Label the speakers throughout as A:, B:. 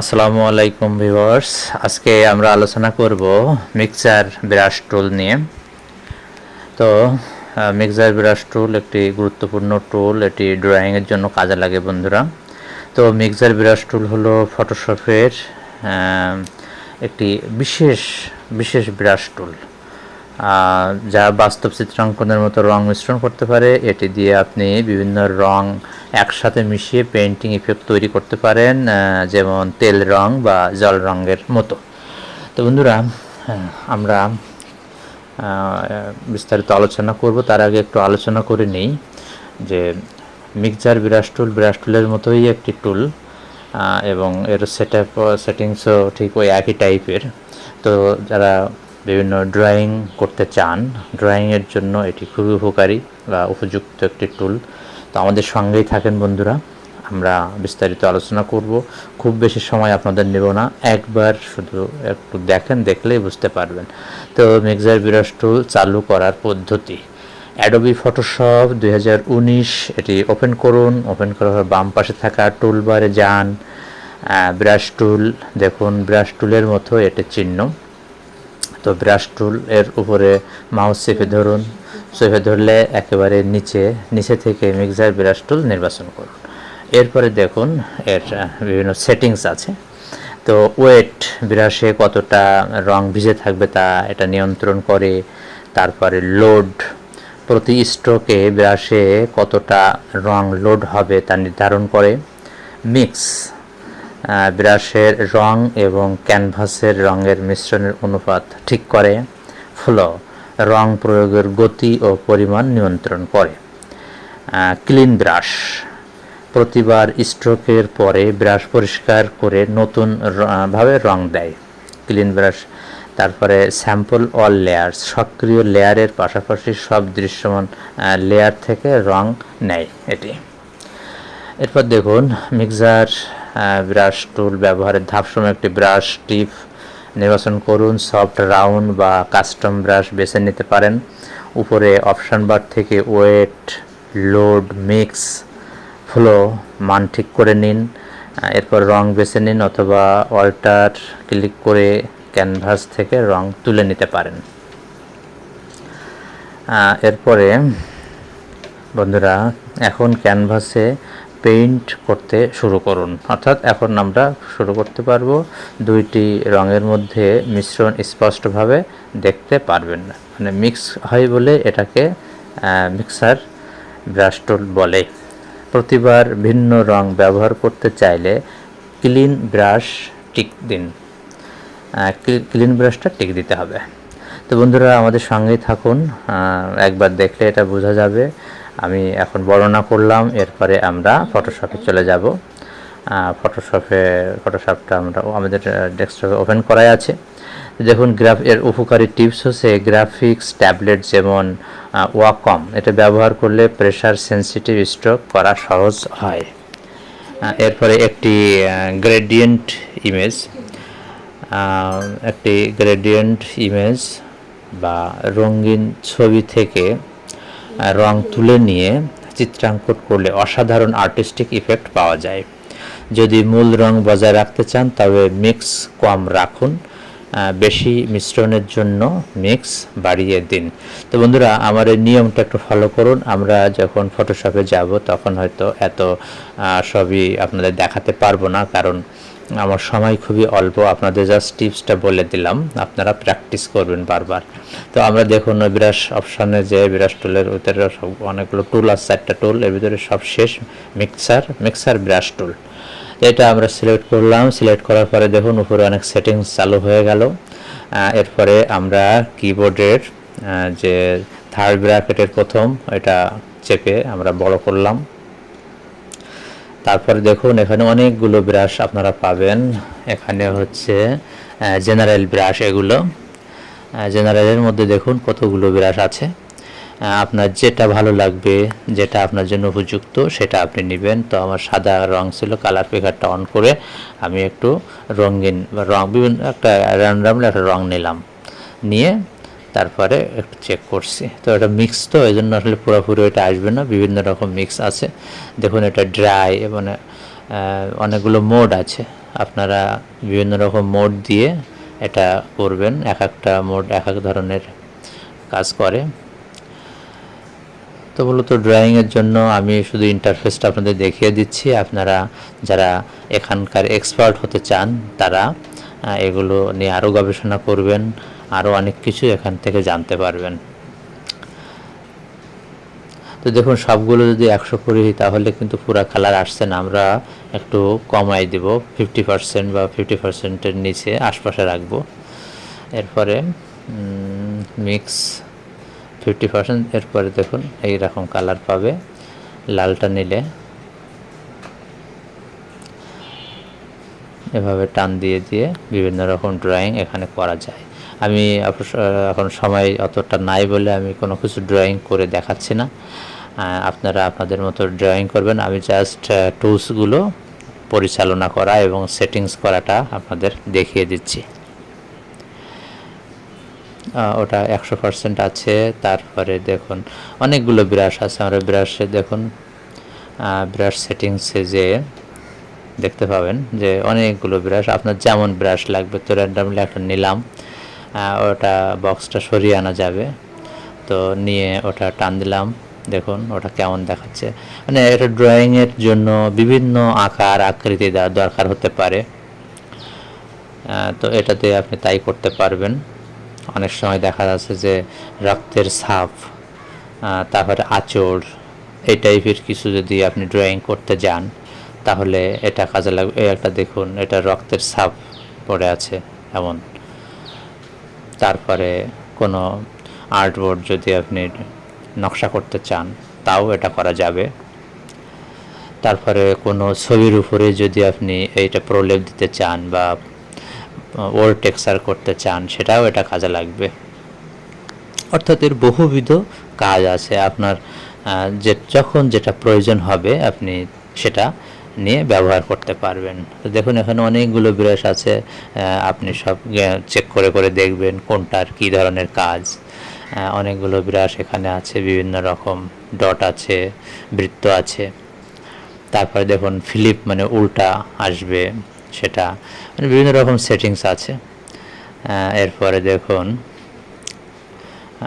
A: আসসালামু আলাইকুম ভিউয়ার্স। আজকে আমরা আলোচনা করব মিক্সার ব্রাশ টুল নিয়ে। তো মিক্সার ব্রাশ টুল একটি গুরুত্বপূর্ণ টুল, এটি ড্রয়িংয়ের জন্য কাজে লাগে বন্ধুরা। তো, মিক্সার ব্রাশ টুল হলো ফটোশপের একটি বিশেষ বিশেষ ব্রাশ টুল। যা বাস্তব চিত্রাঙ্কনের মতো রং মিশ্রণ করতে পারে, এটি দিয়ে আপনি বিভিন্ন রং একসাথে মিশিয়ে পেন্টিং ইফেক্ট তৈরি করতে পারেন যেমন তেল রং বা জল রঙের মতো। তো বন্ধুরা আমরা বিস্তারিত আলোচনা করব। তার আগে একটু আলোচনা করে নিই যে মিক্সার ব্রাশ টুল, ব্রাশ টুলের মতোই একটি টুল এবং এর সেট আপ সেটিংসও ঠিক ওই একই টাইপের তো যারা বিভিন্ন ড্রয়িং করতে চান। ড্রয়িংয়ের জন্য এটি খুবই উপকারী বা উপযুক্ত একটি টুল তো আমাদের সঙ্গেই থাকেন বন্ধুরা। আমরা বিস্তারিত আলোচনা করব। খুব বেশি সময় আপনাদের নেব না। একবার শুধু একটু দেখেন, দেখলেই বুঝতে পারবেন। তো মিক্সার ব্রাশ টুল চালু করার পদ্ধতি। অ্যাডোবি ফটোশপ দু হাজার উনিশ, এটি ওপেন করুন। ওপেন করার পর বাম পাশে থাকা টুল বারে যান। ব্রাশ টুল দেখুন ব্রাশ টুলের মতো এটি চিহ্ন। তো ব্রাশ টুল এর উপরে মাউস চেপে ধরুন, চেপে ধরলে একেবারে নিচে নিচে থেকে মিক্সার ব্রাশ টুল নির্বাচন করুন। এরপরে দেখুন এর বিভিন্ন সেটিংস আছে। তো ওয়েট ব্রাশে কতটা রং ভিজে থাকবে তা এটা নিয়ন্ত্রণ করে, তারপরে লোড, প্রতি স্ট্রোকে ব্রাশে কতটা রং লোড হবে তা নির্ধারণ করে। মিক্স ব্রাশের রং এবং ক্যানভাসের রঙের মিশ্রণের অনুপাত ঠিক করে, ফ্লো রং প্রয়োগের গতি ও পরিমাণ নিয়ন্ত্রণ করে। Clean brush. প্রতিবার স্ট্রোকের পরে ব্রাশ পরিষ্কার করে নতুন ভাবে রং দেয়। ক্লিন ব্রাশ, তারপরে স্যাম্পল অল লেয়ার, সক্রিয় লেয়ারের পাশাপাশি সব দৃশ্যমান লেয়ার থেকে রং নেয় এটি। এরপর দেখুন, মিক্সার ব্রাশ টুল ব্যবহারের ধাপসমূহ একটি ব্রাশ টিপ নির্বাচন করুন সফট রাউন্ড বা কাস্টম ব্রাশ বেছে নিতে পারেন। উপরে অপশন বার থেকে ওয়েট লোড মিক্স ফ্লো মান ঠিক করে নিন। এরপর রং বেছে নিন অথবা অল্টার ক্লিক করে ক্যানভাস থেকে রং তুলে নিতে পারেন। এরপরে বন্ধুরা, এখন ক্যানভাসে পেইন্ট করতে শুরু করুন। অর্থাৎ এখন আমরা শুরু করতে পারব দুইটি রঙের মধ্যে মিশ্রণ স্পষ্টভাবে দেখতে পারবেন না। মানে মিক্স হয় বলে এটাকে মিক্সার ব্রাশ টুল বলে। প্রতিবার ভিন্ন রং ব্যবহার করতে চাইলে ক্লিন ব্রাশ টিক দিন। ক্লিন ব্রাশটা টিক দিতে হবে। তো বন্ধুরা আমাদের সঙ্গেই থাকুন। একবার দেখলে এটা বোঝা যাবে। আমি এখন বর্ণনা করলাম, এরপরে আমরা ফটোশপে চলে যাব। ফটোশপে ফটোশপটা আমরা আমাদের ডেস্কটপে ওপেন করাই আছে। দেখুন গ্রাফ এর উপকারী টিপস হচ্ছে গ্রাফিক্স ট্যাবলেট যেমন ওয়াকম এটা ব্যবহার করলে প্রেশার সেন্সিটিভ স্ট্রোক করা সহজ হয়। এরপরে একটি গ্রেডিয়েন্ট ইমেজ একটি গ্রেডিয়েন্ট ইমেজ বা রঙিন ছবি থেকে রং তুলে নিয়ে চিত্রাঙ্কন করলে অসাধারণ আর্টিস্টিক ইফেক্ট পাওয়া যায়। যদি মূল রং বজায় রাখতে চান, তবে মিক্স কম রাখুন। বেশি মিশ্রণের জন্য মিক্স বাড়িয়ে দিন। তো বন্ধুরা, আমার এই নিয়মটা একটু ফলো করুন। আমরা যখন ফটোশপে যাব, তখন হয়তো এত সবই আপনাদের দেখাতে পারব না। কারণ আমার সময় খুবই অল্প, আপনাদের জাস্ট টিপসটা বলে দিলাম, আপনারা প্র্যাকটিস করবেন বারবার। তো আমরা দেখুন ব্রাশ অপশানে যে ব্রাশ টুলের ভিতরে সব অনেকগুলো টুল আছে চারটা টুল এর ভিতরে সব শেষ মিক্সার মিক্সার ব্রাশ টুল এটা আমরা সিলেক্ট করলাম সিলেক্ট করার পরে দেখুন, উপরে অনেক সেটিংস চালু হয়ে গেল। এরপরে আমরা কিবোর্ডের যে থার্ড ব্র্যাকেটের প্রথম, এটা চেপে আমরা বড় করলাম। তারপরে দেখুন, এখানে অনেকগুলো ব্রাশ আপনারা পাবেন। এখানে হচ্ছে জেনারেল ব্রাশ এগুলো। জেনারেলের মধ্যে দেখুন কতগুলো ব্রাশ আছে। আপনার যেটা ভালো লাগবে, যেটা আপনার জন্য উপযুক্ত, সেটা আপনি নেবেন। তো আমার সাদা রং ছিল কালার পেকারটা অন করে আমি একটু রঙিন বা রং, বিভিন্ন একটা র্যান্ডামলি একটা রং নিলাম। নিয়ে তারপরে একটু চেক করছি। তো এটা মিক্স তো এই জন্য আসলে পুরোপুরি এটা আসবে না, বিভিন্ন রকম মিক্স আছে। দেখুন, এটা ড্রাই মানে অনেকগুলো মোড আছে। আপনারা বিভিন্ন রকম মোড দিয়ে এটা করবেন। এক একটা মোড এক এক ধরনের কাজ করে। তো মূলত ড্রয়িংয়ের জন্য আমি শুধু ইন্টারফেসটা আপনাদের দেখিয়ে দিচ্ছি। আপনারা যারা এখানকার এক্সপার্ট হতে চান, তারা এগুলো নিয়ে আরও গবেষণা করবেন। আরও অনেক কিছু এখান থেকে জানতে পারবেন। তো দেখুন, সবগুলো যদি একশো করি তাহলে কিন্তু পুরা কালার আসছে না। আমরা একটু কমাই দেব ফিফটি পারসেন্ট বা ফিফটি পার্সেন্টের নিচে আশপাশে রাখব। এরপরে মিক্স ফিফটি পার্সেন্ট এরপরে দেখুন এই রকম কালার পাবে লালটা নিলে। এভাবে টান দিয়ে দিয়ে বিভিন্ন রকম ড্রয়িং এখানে করা যায়। আমি এখন সময় অতটা নাই বলে আমি কোনো কিছু ড্রয়িং করে দেখাচ্ছি না। আপনারা আপনাদের মতো ড্রয়িং করবেন। আমি জাস্ট টুলসগুলো পরিচালনা করা এবং সেটিংস করাটা আপনাদের দেখিয়ে দিচ্ছি। ওটা একশো পার্সেন্ট আছে। তারপরে দেখুন, অনেকগুলো ব্রাশ আছে। আমরা ব্রাশে দেখুন ব্রাশ সেটিংসে যে দেখতে পাবেন যে অনেকগুলো ব্রাশ আপনার যেমন ব্রাশ লাগবে, তো র্যান্ডামলি একটা নিলাম। ওটা বক্সটা সরিয়ে আনা যাবে। তো নিয়ে ওটা টান দিলাম। দেখুন ওটা কেমন দেখাচ্ছে। মানে এটা ড্রয়িংয়ের জন্য বিভিন্ন আকার আকৃতি দেওয়ার দরকার হতে পারে। তো এটাতে আপনি তাই করতে পারবেন। অনেক সময় দেখা যাচ্ছে যে রক্তের আহ, তারপরে আঁচড় এই টাইপের কিছু যদি আপনি ড্রয়িং করতে যান তাহলে এটা কাজে লাগবে একটা দেখুন এটা রক্তের ছাপ পড়ে আছে এমন। তারপরে কোনো আর্টবোর্ড যদি আপনি নকশা করতে চান, তাও এটা করা যাবে। তারপরে কোনো ছবির উপরে যদি আপনি এইটা প্রলেপ দিতে চান বা ওয়ার্ড টেক্সচার করতে চান, সেটাও এটা কাজে লাগবে। অর্থাৎ এর বহুবিধ কাজ আছে। আপনার যে, যখন যেটা প্রয়োজন হবে আপনি সেটা নিয়ে ব্যবহার করতে পারবেন। তো দেখুন এখানে অনেকগুলো ব্রাশ আছে। আপনি সব চেক করে করে দেখবেন কোনটার কী ধরনের কাজ। অনেকগুলো ব্রাশ এখানে আছে বিভিন্ন রকম ডট আছে বৃত্ত আছে। তারপরে দেখুন ফিলিপ মানে উল্টা আসবে সেটা। মানে বিভিন্ন রকম সেটিংস আছে। এরপরে দেখুন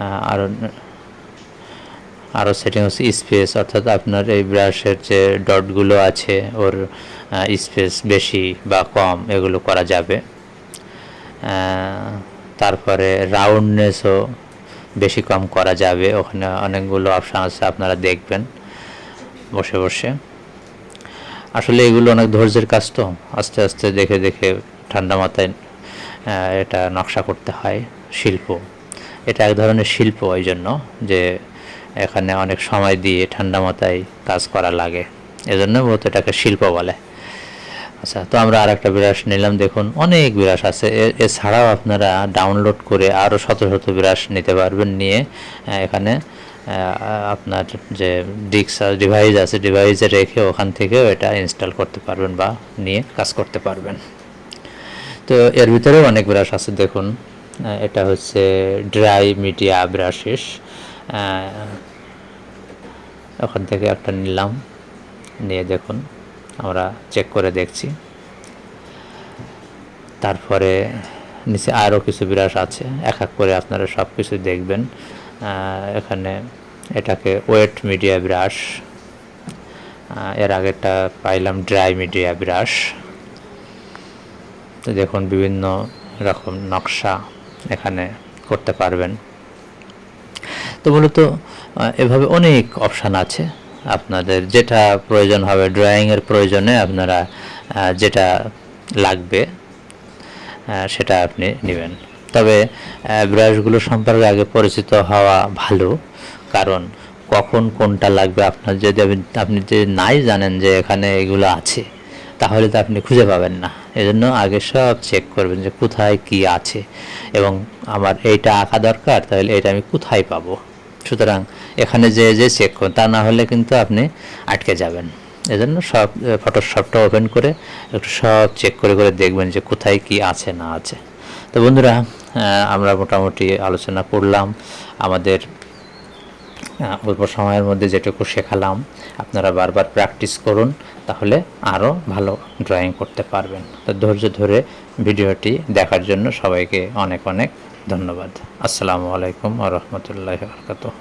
A: আহ, আরও সেটিং হচ্ছে স্পেস অর্থাৎ আপনার এই ব্রাশের যে ডটগুলো আছে, ওর স্পেস বেশি বা কম, এগুলো করা যাবে। তারপরে রাউন্ডনেসও বেশি কম করা যাবে। ওখানে অনেকগুলো অপশান আছে, আপনারা দেখবেন বসে বসে। আসলে এগুলো অনেক ধৈর্যের কাজ তো, আস্তে আস্তে দেখে দেখে ঠান্ডা মাথায় এটা নকশা করতে হয় শিল্প। এটা এক ধরনের শিল্প ওই জন্য যে এখানে অনেক সময় দিয়ে ঠান্ডা মাথায় কাজ করা লাগে। এজন্য মূলত এটাকে শিল্প বলে। আচ্ছা তো আমরা আর একটা ব্রাশ নিলাম। দেখুন, অনেক ব্রাশ আছে। এছাড়াও আপনারা ডাউনলোড করে আরও শত শত ব্রাশ নিতে পারবেন নিয়ে এখানে আপনার যে ডিক্স ডিভাইস আছে ডিভাইসে রেখে ওখান থেকেও এটা ইনস্টল করতে পারবেন বা নিয়ে কাজ করতে পারবেন। তো এর ভিতরেও অনেক ব্রাশ আছে। দেখুন এটা হচ্ছে ড্রাই মিডিয়া ব্রাশেস ওখান থেকে একটা নিলাম। নিয়ে দেখুন, আমরা চেক করে দেখছি। তারপরে নিচে আরও কিছু ব্রাশ আছে, এক এক করে আপনারা সব কিছু দেখবেন এখানে এটাকে ওয়েট মিডিয়া ব্রাশ এর আগেরটা পাইলাম ড্রাই মিডিয়া ব্রাশ তো দেখুন, বিভিন্ন রকম নকশা এখানে করতে পারবেন। তো মূলত এভাবে অনেক অপশান আছে। আপনাদের যেটা প্রয়োজন হবে ড্রয়িংয়ের প্রয়োজনে আপনারা যেটা লাগবে সেটা আপনি নেবেন। তবে ব্রাশগুলো সম্পর্কে আগে পরিচিত হওয়া ভালো, কারণ কখন কোনটা লাগবে আপনার যদি আপনি যদি নাই জানেন যে এখানে এগুলো আছে, তাহলে তো আপনি খুঁজে পাবেন না। এজন্য আগে সব চেক করবেন যে কোথায় কি আছে। এবং আমার এইটা আঁকা দরকার, তাহলে এটা আমি কোথায় পাবো? সুতরাং এখানে যে যে চেক করুন তা না হলে কিন্তু আপনি আটকে যাবেন। এজন্য সব ফটোশপটা ওপেন করে একটু সব চেক করে করে দেখবেন যে কোথায় কি আছে, না আছে। তো বন্ধুরা আমরা মোটামুটি আলোচনা করলাম। আমাদের অল্প সময়ের মধ্যে যেটুকু শেখালাম, আপনারা বারবার প্র্যাকটিস করুন, তাহলে আরও ভালো ড্রয়িং করতে পারবেন। তো ধৈর্য ধরে ভিডিওটি দেখার জন্য সবাইকে অনেক অনেক ধন্যবাদ। আসসালামু আলাইকুম আ রহমতুল্লাহ বরকাতুহ।